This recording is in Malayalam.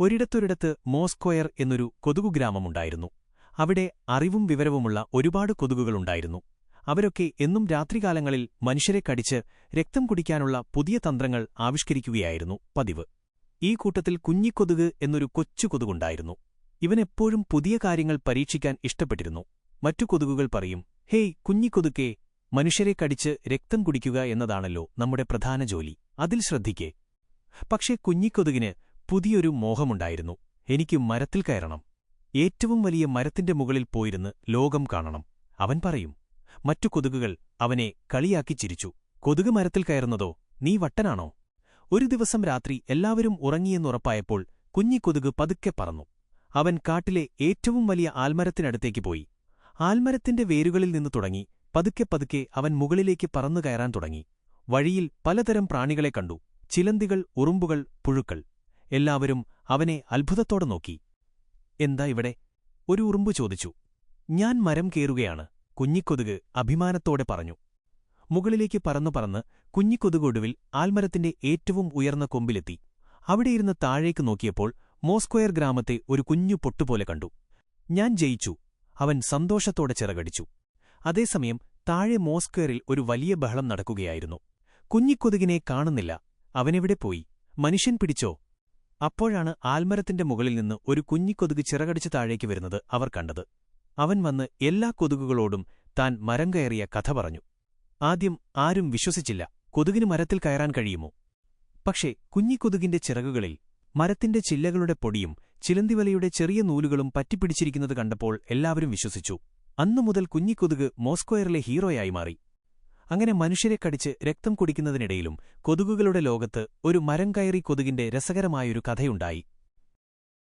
ഒരിടത്തൊരിടത്ത് മോസ്ക്വയർ എന്നൊരു കൊതുകു ഗ്രാമമുണ്ടായിരുന്നു. അവിടെ അറിവും വിവരവുമുള്ള ഒരുപാട് കൊതുകുകളുണ്ടായിരുന്നു. അവരൊക്കെ എന്നും രാത്രികാലങ്ങളിൽ മനുഷ്യരെ കടിച്ച് രക്തം കുടിക്കാനുള്ള പുതിയ തന്ത്രങ്ങൾ ആവിഷ്കരിക്കുകയായിരുന്നു പതിവ്. ഈ കൂട്ടത്തിൽ കുഞ്ഞിക്കൊതുക് എന്നൊരു കൊച്ചു കൊതുകുണ്ടായിരുന്നു. ഇവനെപ്പോഴും പുതിയ കാര്യങ്ങൾ പരീക്ഷിക്കാൻ ഇഷ്ടപ്പെട്ടിരുന്നു. മറ്റു കൊതുകുകൾ പറയും ഹേയ് കുഞ്ഞിക്കൊതുക്കേ മനുഷ്യരെ കടിച്ച് രക്തം കുടിക്കുക എന്നതാണല്ലോ നമ്മുടെ പ്രധാന ജോലി. അതിൽ ശ്രദ്ധിക്കേ. പക്ഷേ കുഞ്ഞിക്കൊതുകിന് പുതിയൊരു മോഹമുണ്ടായിരുന്നു. എനിക്ക് മരത്തിൽ കയറണം. ഏറ്റവും വലിയ മരത്തിന്റെ മുകളിൽ പോയിരുന്ന് ലോകം കാണണം. അവൻ പറയും മറ്റു കൊതുകുകൾ അവനെ കളിയാക്കി ചിരിച്ചു. കൊതുക് മരത്തിൽ കയറുന്നതോ? നീ വട്ടനാണോ? ഒരു ദിവസം രാത്രി എല്ലാവരും ഉറങ്ങിയെന്നുറപ്പായപ്പോൾ കുഞ്ഞിക്കൊതുക് പതുക്കെ പറന്നു. അവൻ കാട്ടിലെ ഏറ്റവും വലിയ ആൽമരത്തിനടുത്തേക്ക് പോയി. ആൽമരത്തിന്റെ വേരുകളിൽ നിന്ന് തുടങ്ങി പതുക്കെ പതുക്കെ അവൻ മുകളിലേക്ക് പറന്നു കയറാൻ തുടങ്ങി. വഴിയിൽ പലതരം പ്രാണികളെ കണ്ടു. ചിലന്തികൾ ഉറുമ്പുകൾ പുഴുക്കൾ. എല്ലാവരും അവനെ അത്ഭുതത്തോടെ നോക്കി. എന്താ ഇവിടെ? ഒരു ഉറുമ്പു ചോദിച്ചു. ഞാൻ മരം കേറുകയാണ് കുഞ്ഞിക്കൊതുക് അഭിമാനത്തോടെ പറഞ്ഞു. മുകളിലേക്ക് പറന്നു പറന്ന് കുഞ്ഞിക്കൊതുകൊടുവിൽ ആൽമരത്തിന്റെ ഏറ്റവും ഉയർന്ന കൊമ്പിലെത്തി. അവിടെയിരുന്ന് താഴേക്ക് നോക്കിയപ്പോൾ മോസ്ക്വയർ ഗ്രാമത്തെ ഒരു കുഞ്ഞു പൊട്ടുപോലെ കണ്ടു. ഞാൻ ജയിച്ചു അവൻ സന്തോഷത്തോടെ ചിറകടിച്ചു. അതേസമയം താഴെ മോസ്ക്വയറിൽ ഒരു വലിയ ബഹളം നടക്കുകയായിരുന്നു. കുഞ്ഞിക്കൊതുകിനെ കാണുന്നില്ല. അവനെവിടെ പോയി? മനുഷ്യൻ പിടിച്ചോ? അപ്പോഴാണ് ആൽമരത്തിന്റെ മുകളിൽ നിന്ന് ഒരു കുഞ്ഞിക്കൊതുക് ചിറകടിച്ച് താഴേക്ക് വരുന്നത് അവർ കണ്ടത്. അവൻ വന്ന് എല്ലാ കൊതുകുകളോടും താൻ മരം കയറിയ കഥ പറഞ്ഞു. ആദ്യം ആരും വിശ്വസിച്ചില്ല കൊതുകിന് മരത്തിൽ കയറാൻ കഴിയുമോ? പക്ഷേ കുഞ്ഞിക്കൊതുകിന്റെ ചിറകുകളിൽ മരത്തിന്റെ ചില്ലകളുടെ പൊടിയും ചിലന്തിവലയുടെ ചെറിയ നൂലുകളും പറ്റിപ്പിടിച്ചിരിക്കുന്നത് കണ്ടപ്പോൾ എല്ലാവരും വിശ്വസിച്ചു. അന്നുമുതൽ കുഞ്ഞിക്കൊതുക് മോസ്കോയറിലെ ഹീറോയായി മാറി. അങ്ങനെ മനുഷ്യരെ കടിച്ച് രക്തം കുടിക്കുന്നതിനിടയിലും കൊതുകുകളുടെ ലോകത്ത് ഒരു മരം കയറി കൊതുകിന്റെ രസകരമായൊരു കഥയുണ്ടായി.